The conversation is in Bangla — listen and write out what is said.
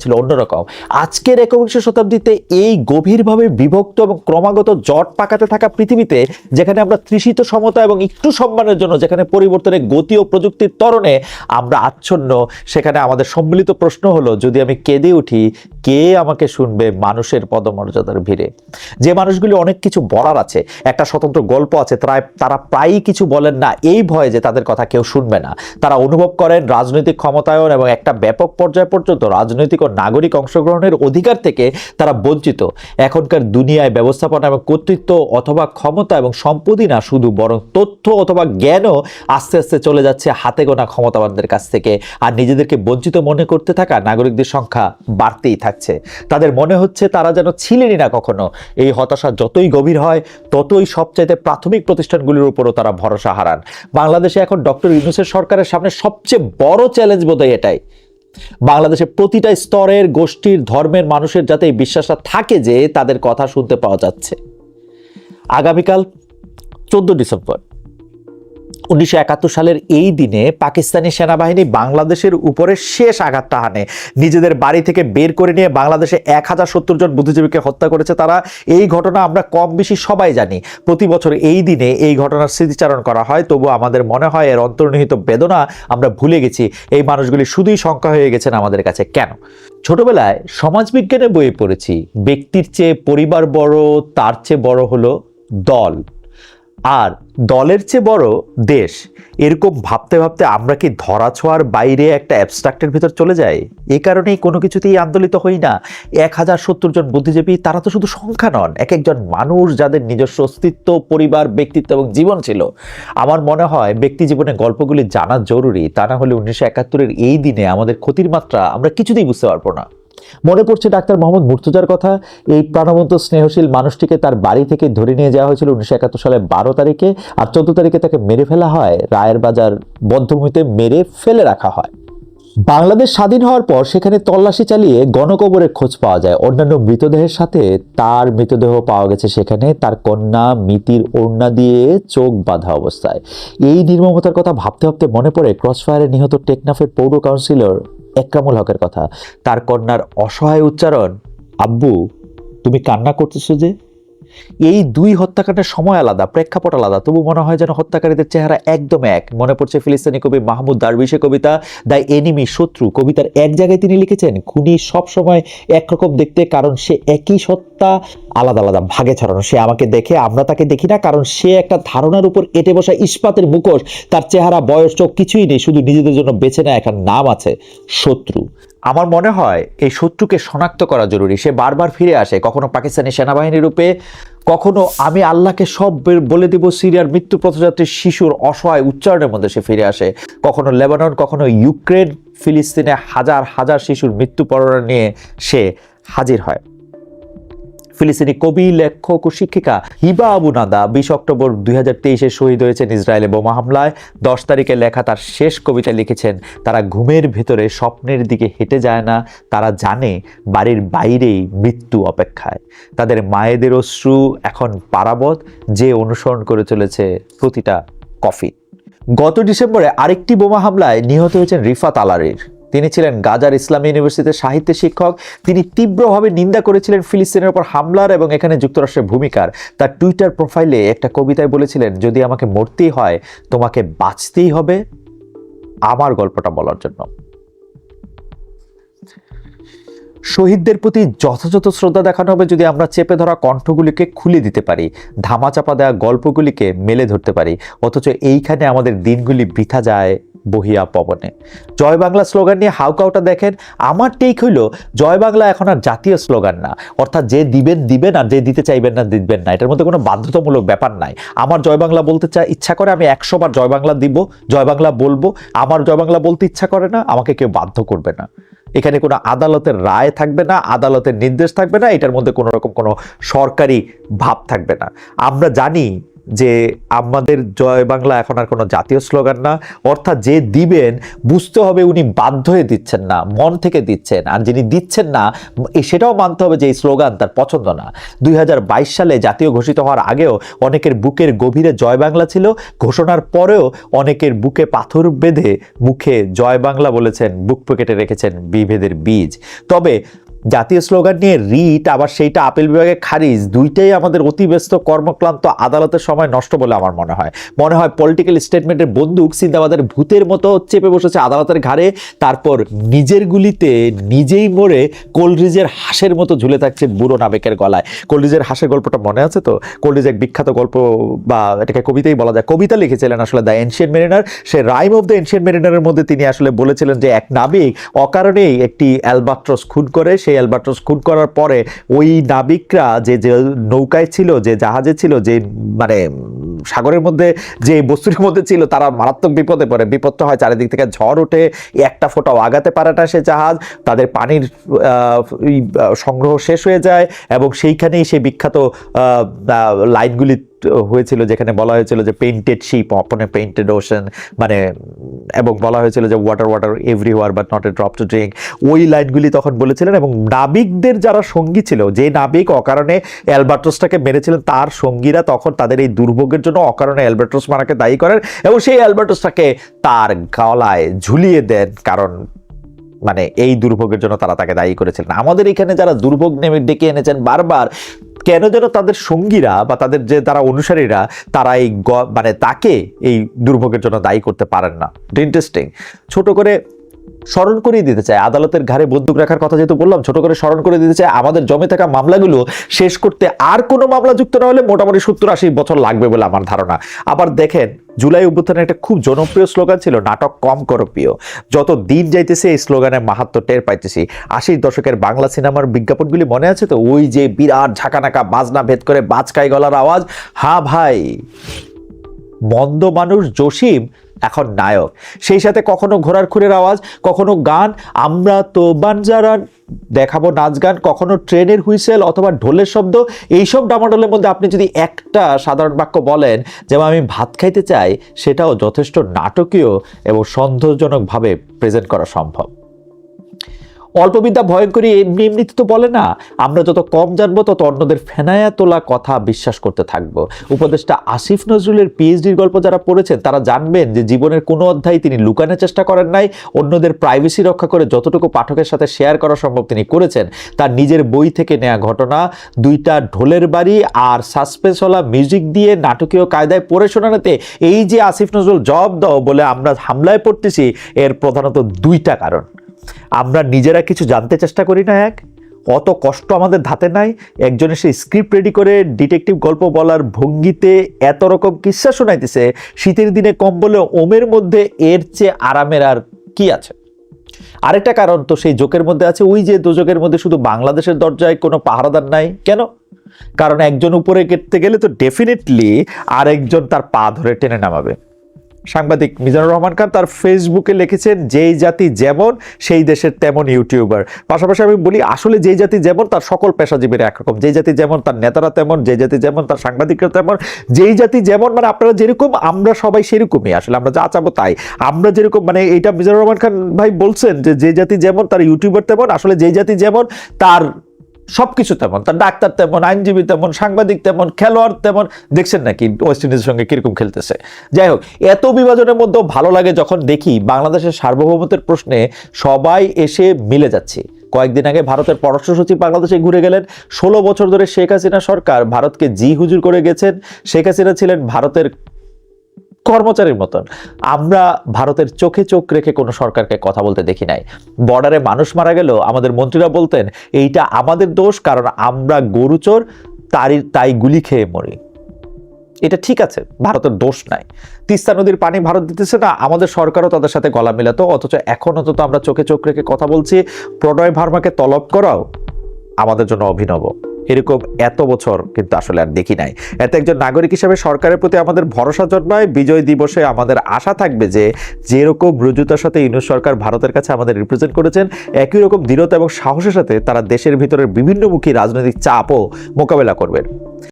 ছিল অন্যরকম আজকের একবিংশ শতাব্দীতে এই গভীরভাবে বিভক্ত এবং ক্রমাগত জট পাকাতে থাকা পৃথিবীতে, যেখানে আমরা তৃষিত সমতা এবং একটু সম্মানের জন্য যেখানে পরিবর্তনের গতি ও প্রযুক্তির তরণে আমরা আচ্ছন্ন, সেখানে আমাদের সম্মিলিত প্রশ্ন হলো, যদি আমি কেঁদে উঠি, কে আমাকে শুনবে মানুষের পদমর্যাদার ভিড়ে? যে মানুষগুলি অনেক কিছু বলার আছে, একটা স্বতন্ত্র গল্প আছে, তারা তারা প্রায়ই কিছু বলেন না এই ভয়ে যে তাদের কথা কেউ শুনবে না। তারা অনুভব করেন রাজনৈতিক ক্ষমতায়ন এবং একটা ব্যাপক পর্যায় পর্যন্ত রাজনৈতিক ও নাগরিক অংশগ্রহণের অধিকার থেকে তারা বঞ্চিত। এখনকার দুনিয়ায় ব্যবস্থাপনা এবং কর্তৃত্ব অথবা ক্ষমতা এবং সম্পত্তি না, শুধু বরং তথ্য অথবা জ্ঞানও আস্তে আস্তে চলে যাচ্ছে হাতে গোনা ক্ষমতাবানদের কাছ থেকে। আর নিজেদেরকে বঞ্চিত মনে করতে থাকা নাগরিকদের সংখ্যা বাড়তেই থাকছে। তাদের মনে হচ্ছে তারা যেন ছিলেনই না কখনো। এই হতাশা যতই গভীর হয়, ততই সবচাইতে প্রাথমিক প্রতিষ্ঠানগুলির উপরও তারা ভরসা হারান। বাংলাদেশে এখন ডক্টর ইউনুসের সরকারের সামনে সবচেয়ে বড় চ্যালেঞ্জ বোধহয় এটাই। বাংলাদেশে প্রতিটা স্তরের গোষ্ঠীর ধর্মের মানুষের যাতে এই বিশ্বাসটা থাকে যে তাদের কথা শুনতে পাওয়া যাচ্ছে। আগামীকাল চোদ্দ ডিসেম্বর। উনিশশো একাত্তর সালের এই দিনে পাকিস্তানি সেনাবাহিনী বাংলাদেশের উপরে শেষ আঘাতটা হানে। নিজেদের বাড়ি থেকে বের করে নিয়ে বাংলাদেশে এক হাজার সত্তর জন বুদ্ধিজীবীকে হত্যা করেছে তারা। এই ঘটনা আমরা কম বেশি সবাই জানি। প্রতি বছর এই দিনে এই ঘটনার স্মৃতিচারণ করা হয়। তবু আমাদের মনে হয় এর অন্তর্নিহিত বেদনা আমরা ভুলে গেছি। এই মানুষগুলি শুধুই সংখ্যা হয়ে গেছেন আমাদের কাছে। কেন? ছোটবেলায় সমাজবিজ্ঞানে বইয়ে পড়েছি, ব্যক্তির চেয়ে পরিবার বড়, তার চেয়ে বড় হলো দল। আর দলের চেয়ে বড় দেশ। এরকম ভাবতে ভাবতে আমরা কি ধরাছোঁয়ার বাইরে একটা অ্যাবস্ট্রাক্টের ভিতর চলে যাই? এই কারণেই কোনো কিছুতেই আন্দোলিত হই না। এক হাজার সত্তর জন বুদ্ধিজীবী, তারা তো শুধু সংখ্যা নন, এক একজন মানুষ যাদের নিজস্ব অস্তিত্ব, পরিবার, ব্যক্তিত্ব এবং জীবন ছিল। আমার মনে হয় ব্যক্তি জীবনে গল্পগুলি জানা জরুরি। তা না হলে উনিশশো একাত্তরের এই দিনে আমাদের ক্ষতির মাত্রা আমরা কিছুতেই বুঝতে পারব না। মনে পড়ছে ডাক্তার মোহাম্মদ মুর্তজার কথা। এই প্রাণবন্ত স্নেহশীল মানুষটিকে তার বাড়ি থেকে ধরে নিয়ে যাওয়া হয়েছিল উনিশশো একাত্তর সালের বারো তারিখে আর চোদ্দ তারিখে তাকে মেরে ফেলা হয়। রায়ের বাজার বদ্ধভূমিতে মেরে ফেলে রাখা হয়। বাংলাদেশ স্বাধীন হওয়ার পর সেখানে তল্লাশি চালিয়ে গণকবরের খোঁজ পাওয়া যায়। অন্যান্য মৃতদেহের সাথে তার মৃতদেহ পাওয়া গেছে সেখানে। তার কন্যা মিতির ওড়না দিয়ে চোখ বাঁধা অবস্থায়। এই নির্মমতার কথা ভাবতে ভাবতে মনে পড়ে, ক্রসফায়ারে নিহত টেকনাফের পৌর কাউন্সিলর একরামুল হকের কথা। তার কন্যার অসহায় উচ্চারণ আব্বু তুমি কান্না করতেছো যে? এই দুই হত্যাকাণ্ডের সময় আলাদা, প্রেক্ষাপট আলাদা। তবু মনে হয় যেন হত্যাকারীদের চেহারা একদম এক। মনে পড়ছে ফিলিস্তিনি কবি মাহমুদ দারবিশের কবিতা, দ্য এনিমি শত্রু। কবিতার এক জায়গায় তিনি লিখেছেন, খুনি সব সময় একরকম দেখতে, কারণ সে একই সত্তা, আলাদা আলাদা ভাগে ছড়ানো। সে আমাকে দেখে, আমরা তাকে দেখি না, কারণ সে একটা ধারণার উপর এটে বসা ইস্পাতের মুখোশ। তার চেহারা, বয়স, চোখ কিছুই নেই, শুধু নিজেদের জন্য বেছে নেয় একটা নাম আছে, শত্রু। আমার মনে হয় এই শত্রুকে শনাক্ত করা জরুরি। সে বারবার ফিরে আসে, কখনো পাকিস্তানি সেনাবাহিনী রূপে, কখনো আমি আল্লাহকে সব বলে দিব সিরিয়ার মৃত্যু পথযাত্রীর শিশুর অসহায় উচ্চারণের মধ্যে সে ফিরে আসে। কখনো লেবানন, কখনো ইউক্রেন, ফিলিস্তিনে হাজার হাজার শিশুর মৃত্যু পরণা নিয়ে সে হাজির হয়। ফিলিস্তিনি কবি, লেখক ও শিক্ষিকা হিবা আবু নাদা বিশ অক্টোবর দুই হাজার তেইশে শহীদ হয়েছেন ইসরায়েলে বোমা হামলায়। দশ তারিখে লেখা তার শেষ কবিতা লিখেছেন, তারা ঘুমের ভেতরে স্বপ্নের দিকে হেঁটে যায় না, তারা জানে বাড়ির বাইরেই মৃত্যু অপেক্ষায়। তাদের মায়েদের অশ্রু এখন পারাবত, যে অনুসরণ করে চলেছে প্রতিটা কফি গত ডিসেম্বরে আরেকটি বোমা হামলায় নিহত হয়েছেন রিফাত আলারির। তিনি ছিলেন গাজার ইসলামী ইউনিভার্সিটির সাহিত্যের শিক্ষক। তিনি তীব্রভাবে নিন্দা করেছিলেন ফিলিস্তিনের উপর হামলার এবং এখানে যুক্তরাষ্ট্রের ভূমিকার। তার টুইটার প্রোফাইলে একটা কবিতায় বলেছিলেন, যদি আমাকে মরতেই হয়, তোমাকে বাঁচতেই হবে আমার গল্পটা বলার জন্য। শহীদদের প্রতি যথাযথ শ্রদ্ধা দেখানো হবে যদি আমরা চেপে ধরা কণ্ঠগুলিকে খুলে দিতে পারি, ধামাচাপা দেওয়া গল্পগুলিকে মেলে ধরতে পারি। অথচ এইখানে আমাদের দিনগুলি বৃথা যায় বহিয়া পবনে। জয় বাংলা স্লোগান নিয়ে হাউকাউটা দেখেন, আমার টেক হইল, জয় বাংলা এখন আর জাতীয় স্লোগান না। অর্থাৎ যে দিবেন দিবেন, আর যে দিতে চাইবেন না, দিবেন না। এটার মধ্যে কোনো বাধ্যতামূলক ব্যাপার নাই। আমার জয় বাংলা বলতে চা ইচ্ছা করে, আমি একশো বার জয় বাংলা দিব, জয় বাংলা বলব। আমার জয় বাংলা বলতে ইচ্ছা করে না, আমাকে কেউ বাধ্য করবে না। এখানে কোনো আদালতের রায় থাকবে না, আদালতের নির্দেশ থাকবে না, এটার মধ্যে কোনো রকম কোনো সরকারি ভাব থাকবে না। আমরা জানি যে আমাদের জয় বাংলা এখন আর কোনো জাতীয় স্লোগান না, অর্থাৎ যে দিবেন, বুঝতে হবে উনি বাধ্য হয়ে দিচ্ছেন না, মন থেকে দিচ্ছেন। আর যিনি দিচ্ছেন না সেটাও মানতে হবে যে এই স্লোগান তার পছন্দ না। দুই হাজার বাইশ সালে জাতীয় ঘোষিত হওয়ার আগেও অনেকের বুকের গভীরে জয় বাংলা ছিল, ঘোষণার পরেও অনেকের বুকে পাথর বেঁধে মুখে জয় বাংলা বলেছেন, বুক পকেটে রেখেছেন বিভেদের বীজ। তবে জাতীয় স্লোগান নিয়ে রিট, আবার সেইটা আপিল বিভাগে খারিজ, দুইটাই আমাদের অতিব্যস্ত কর্মক্লান্ত আদালতের সময় নষ্ট বলে আমার মনে হয়। মনে হয় পলিটিক্যাল স্টেটমেন্টের বন্দুক সিন্দাবাদের ভূতের মতো চেপে বসেছে আদালতের ঘাড়ে, তারপর নিজের গুলিতে নিজেই মরে কোলরিজের হাঁসের মতো ঝুলে থাকছে বুড়ো নাবেকের গলায়। কোলরিজের হাঁসের গল্পটা মনে আছে তো? কোলরিজ এক বিখ্যাত গল্প বা এটাকে কবিতাই বলা যায়। কবিতা লিখেছিলেন আসলে দ্য এনশিয়ান মেরিনার। সে রাইম অফ দ্য এনশিয়ান মেরিনারের মধ্যে তিনি আসলে বলেছিলেন যে, এক নাবিক অকারণেই একটি অ্যালবাট্রস খুন করে সেই অ্যালবাট্রস খুন করার পরে ওই নাবিকরা যে যে নৌকায় ছিল, যে জাহাজে ছিল, যে মানে সাগরের মধ্যে, যে বস্তুর মধ্যে ছিল, তারা মারাত্মক বিপদে পড়ে। বিপদটা হয় চারিদিক থেকে ঝড় ওঠে, একটা ফোঁটাও আগাতে পারে না সে জাহাজ। তাদের পানির সংগ্রহ শেষ হয়ে যায় এবং সেইখানেই সেই বিখ্যাত লাইনগুলি হয়েছিল যেখানে বলা হয়েছিল যে painted ship upon a painted ocean মানে এবং বলা হয়েছিল যে water water everywhere but not a drop to drink ওই লাইনগুলি তখন বলেছিলেন এবং নাবিকদের যারা সঙ্গী ছিল, যে নাবিক অকারণে অ্যালবার্টসটাকে মেরেছিলেন, তার সঙ্গীরা তখন তাদের এই দুর্ভোগের জন্য অকারণে অ্যালবার্টস মারাকে দায়ী করেন এবং সেই অ্যালবার্টসটাকে তার গলায় ঝুলিয়ে দেন, কারণ মানে এই দুর্ভোগের জন্য তারা তাকে দায়ী করেছিলেন। আমাদের এখানে যারা দুর্ভোগ নেমে ডেকে এনেছেন বারবার কেন যেন তাদের সঙ্গীরা বা তাদের যে তারা অনুসারীরা, তারা এই মানে তাকে এই দুর্ভোগের জন্য দায়ী করতে পারেন না। ইন্টারেস্টিং ছোট করে স্মরণ করিয়ে দিতে চায়। আদালতের ঘাড়ে বন্দুক রাখার কথা যেহেতু বললাম, ছোট করে স্মরণ করে দিতে চায়। আমাদের জমে থাকা মামলাগুলো শেষ করতে আর কোনো মামলা যুক্ত না হলে মোটামুটি সত্তর আশি বছর লাগবে বলে আমার ধারণা। আবার দেখেন, জুলাই অভ্যুত্থানের একটা খুব জনপ্রিয় স্লোগান ছিল, নাটক কম করো প্রিয়। যত দিন যাইতেছে, এই স্লোগানের মাহাত্ম টের পাইতেছি। আশির দশকের বাংলা সিনেমার বিজ্ঞাপনগুলি মনে আছে তো? ওই যে বিরাট ঝাঁকানাকা বাজনা ভেদ করে বাজকাই গলার আওয়াজ। হা ভাই, মন্দ মানুষ জসিম এখন নায়ক। সেই সাথে কখনো ঘোড়ার খুরের আওয়াজ, কখনো গান, আমরা তো বানজারা দেখাবো নাচ গান, কখনো ট্রেনের হুইসেল অথবা ঢোলের শব্দ। এইসব ডামাডোলের মধ্যে আপনি যদি একটা সাধারণ বাক্য বলেন, যেমন আমি ভাত খাইতে চাই, সেটাও যথেষ্ট নাটকীয় এবং সন্দেহজনকভাবে প্রেজেন্ট করা সম্ভব। অল্পবিদ্যা ভয়ঙ্করী, এমনি এমনিতে তো বলে না। আমরা যত কম জানব, তত অন্যদের ফেনায়া তোলা কথা বিশ্বাস করতে থাকব। উপদেষ্টা আসিফ নজরুলের পিএইচডির গল্প যারা পড়েছেন, তারা জানবেন যে জীবনের কোনো অধ্যায় তিনি লুকানোর চেষ্টা করেন নাই। অন্যদের প্রাইভেসি রক্ষা করে যতটুকু পাঠকের সাথে শেয়ার করা সম্ভব তিনি করেছেন, তার নিজের বই থেকে নেওয়া ঘটনা, দুইটা ঢোলের বাড়ি আর সাসপেন্সওয়ালা মিউজিক দিয়ে নাটকীয় কায়দায় পড়ে শোনানোতে এই যে আসিফ নজরুল জব দাও বলে আমরা হামলায় পড়তেছি, এর প্রধানত দুইটা কারণ। আমরা নিজেরা কিছু জানতে চেষ্টা করি না এক। অত কষ্ট আমাদের ধাতে নাই। একজন এসে স্ক্রিপ্ট রেডি করে ডিটেকটিভ গল্প বলার ভঙ্গিতে এত রকম কিস্সা শোনাইতেছে। শীতের দিনে কম্বলে ওমের মধ্যে এর চেয়ে আরামের আর কি আছে? আরেকটা কারণ তো সেই জোকের মধ্যে আছে, ওই যে দুজকের মধ্যে শুধু বাংলাদেশের দরজায় কোনো পাহারাদার নাই। কেন? কারণ একজন উপরে কেটতে গেলে তো ডেফিনেটলি আরেকজন তার পা ধরে টেনে নামাবে। সাংবাদিক মিজানুর রহমান খান তার ফেসবুকে লিখেছেন, যেই জাতি যেমন, সেই দেশের তেমন ইউটিউবার। পাশাপাশি আমি বলি, আসলে যেই জাতি যেমন, তার সকল পেশাজীবীরা একরকম। যেই জাতি যেমন, তার নেতারা তেমন, যেই জাতি যেমন, তার সাংবাদিকরা তেমন। যেই জাতি যেমন মানে আপনারা যেরকম, আমরা সবাই সেরকমই। আসলে আমরা যা চাবো তাই। আমরা যেরকম মানে এইটা মিজানুর রহমান খান ভাই বলছেন যে যে জাতি যেমন, তার ইউটিউবার তেমন, আসলে যেই জাতি যেমন, তার সবকিছু তেমন, তার ডাক্তার তেমন, আইনজীবী তেমন, সাংবাদিক তেমন, খেলোয়াড় তেমন, দেখছেন নাকি ওয়েস্ট ইন্ডিজের সঙ্গে কীরকম খেলতেছে? যাই হোক, এত বিভাজনের মধ্যেও ভালো লাগে যখন দেখি বাংলাদেশের সার্বভৌমত্বের প্রশ্নে সবাই এসে মিলে যাচ্ছে। কয়েকদিন আগে ভারতের পররাষ্ট্র সচিব বাংলাদেশে ঘুরে গেলেন, ষোলো বছর ধরে শেখ হাসিনা সরকার ভারতকে জি হুজুর করে গেছেন। শেখ হাসিনা ছিলেন ভারতের কর্মচারীর মতন। আমরা ভারতের চোখে চোখ রেখে কোনো সরকারকে কথা বলতে দেখি নাই। বর্ডারে মানুষ মারা গেল, আমাদের মন্ত্রীরা বলতেন, এইটা আমাদের দোষ, কারণ আমরা গরুচোর তারই, তাই গুলি খেয়ে মরি। এটা ঠিক আছে, ভারতের দোষ নাই। তিস্তা নদীর পানি ভারত দিতেছে না, আমাদের সরকারও তাদের সাথে গলা মিলাতো, অথচ এখন অন্তত আমরা চোখে চোখ রেখে কথা বলছি, প্রণয় ভার্মাকে তলব করাও আমাদের জন্য অভিনব। এরকম এত বছর কিন্তু আসলে আর দেখি নাই। এতে একজন নাগরিক হিসেবে সরকারের প্রতি আমাদের ভরসা জন্মায়, বিজয় দিবসে আমাদের আশা থাকবে যে যেরকম রুজুতার সাথে ইউনুস সরকার ভারতের কাছে আমাদের রিপ্রেজেন্ট করেছেন, একই রকম দৃঢ়তা এবং সাহসের সাথে তারা দেশের ভিতরের বিভিন্নমুখী রাজনৈতিক চাপও মোকাবেলা করবেন।